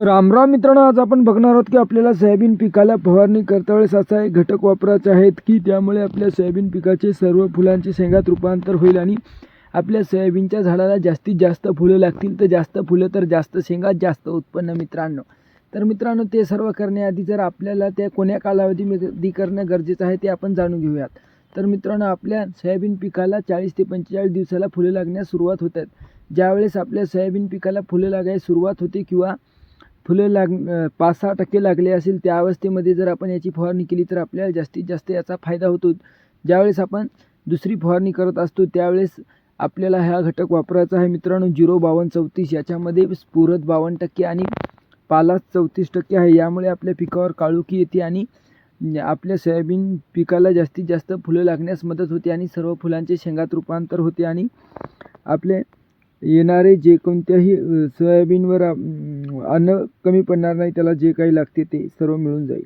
रामराम मित्रांनो आज आपण बघणार आहोत की आपल्याला सोयाबीन पिकाला फवारणी करता वेळेस असा एक घटक वापरायचा आहेत की त्यामुळे आपल्या सोयाबीन पिकाचे सर्व फुलांचे शेंगात रूपांतर होईल आणि आपल्या सोयाबीनच्या झाडाला जास्तीत जास्त फुलं लागतील. तर जास्त फुलं तर जास्त शेंगा जास्त उत्पन्न मित्रांनो. तर मित्रांनो ते सर्व करण्याआधी जर आपल्याला त्या कोण्या कालावधीमध्ये करणं गरजेचं आहे ते आपण जाणून घेऊयात. तर मित्रांनो आपल्या सोयाबीन पिकाला चाळीस ते पंचेचाळीस दिवसाला फुलं लागण्यास सुरुवात होतात. ज्यावेळेस आपल्या सोयाबीन पिकाला फुलं लागायला सुरुवात होते किंवा फुलं लाग पाच सहा टक्के लागले असेल त्या अवस्थेमध्ये जर आपण याची फवारणी केली तर आपल्याला जास्तीत जास्त याचा फायदा होतो. ज्यावेळेस आपण दुसरी फवारणी करत असतो त्यावेळेस आपल्याला हा घटक वापरायचा आहे. मित्रांनो झिरो बावन्न चौतीस याच्यामध्ये स्फुरत बावन्न टक्के आणि पालाच चौतीस टक्के आहे. यामुळे आपल्या पिकावर काळुकी येते आणि आपल्या सोयाबीन पिकाला जास्तीत जास्त फुलं लागण्यास मदत होते आणि सर्व फुलांचे शेंगात रूपांतर होते आणि आपले येणारे जे कोणत्याही सोयाबीनवर अन्न कमी पडणार नाही त्याला जे काही लागते ते सर्व मिळून जाईल.